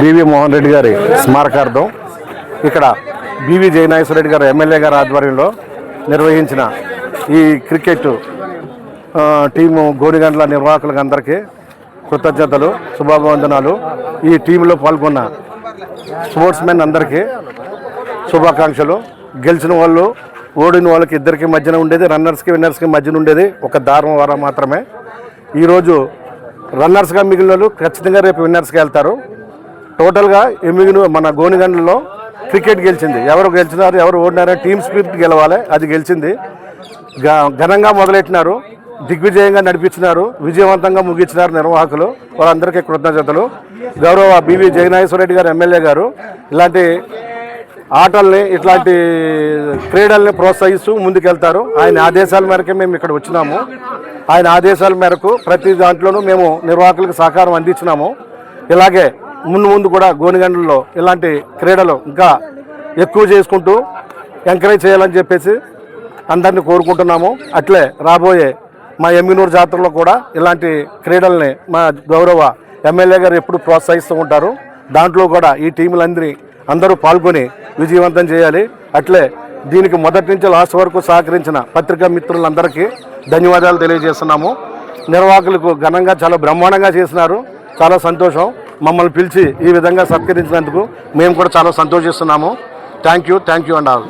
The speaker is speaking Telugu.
బివి మోహన్ రెడ్డి గారి స్మారకార్థం ఇక్కడ బివి జయనాగేశ్వర రెడ్డి గారు ఎమ్మెల్యే గారి ఆధ్వర్యంలో నిర్వహించిన ఈ క్రికెట్ టీము గోడిగండ్ల నిర్వాహకులకు అందరికీ కృతజ్ఞతలు శుభాభివందనాలు. ఈ టీంలో పాల్గొన్న స్పోర్ట్స్ మెన్ అందరికీ శుభాకాంక్షలు. గెలిచిన వాళ్ళు ఓడిన వాళ్ళకి ఇద్దరికి మధ్యన ఉండేది రన్నర్స్కి విన్నర్స్కి మధ్యన ఉండేది ఒక దారం వారం మాత్రమే. ఈరోజు రన్నర్స్గా మిగిలిన వాళ్ళు ఖచ్చితంగా రేపు విన్నర్స్కి వెళ్తారు. టోటల్గా ఎమ్మిగిన మన గోనిగండ్లలో క్రికెట్ గెలిచింది. ఎవరు గెలిచినారు ఎవరు ఓడినారో టీమ్ స్పిరిట్ గెలవాలి అది గెలిచింది. ఘ- ఘనంగా మొదలెట్టినారు దిగ్విజయంగా నడిపించినారు విజయవంతంగా ముగించినారు నిర్వాహకులు వాళ్ళందరికీ కృతజ్ఞతలు. గౌరవ బివి జగనాగేశ్వర రెడ్డి గారు ఎమ్మెల్యే గారు ఇలాంటి ఆటల్ని ఇట్లాంటి క్రీడల్ని ప్రోత్సహిస్తూ ముందుకెళ్తారు. ఆయన ఆదేశాల మేరకే మేము ఇక్కడ వచ్చినాము. ఆయన ఆదేశాల మేరకు ప్రతి దాంట్లోనూ మేము నిర్వాహకులకు సహకారం అందించినాము. ఇలాగే ముందు ముందు కూడా గోనిగండ్లలో ఇలాంటి క్రీడలు ఇంకా ఎక్కువ చేసుకుంటూ ఎంకరేజ్ చేయాలని చెప్పేసి అందరిని కోరుకుంటున్నాము. అట్లే రాబోయే మా ఎమ్మినూరు జాతరలో కూడా ఇలాంటి క్రీడల్ని మా గౌరవ ఎమ్మెల్యే గారు ఎప్పుడు ప్రోత్సహిస్తూ ఉంటారు. దాంట్లో కూడా ఈ టీములందరి అందరూ పాల్గొని విజయవంతం చేయాలి. అట్లే దీనికి మొదటి నుంచి లాస్ట్ వరకు సహకరించిన పత్రికా మిత్రులందరికీ ధన్యవాదాలు తెలియజేస్తున్నాము. నిర్వాహకులకు ఘనంగా చాలా బ్రహ్మాండంగా చేసినారు. చాలా సంతోషం. మమ్మల్ని పిలిచి ఈ విధంగా సత్కరించినందుకు మేము కూడా చాలా సంతోషిస్తున్నాము. Thank you thank you and all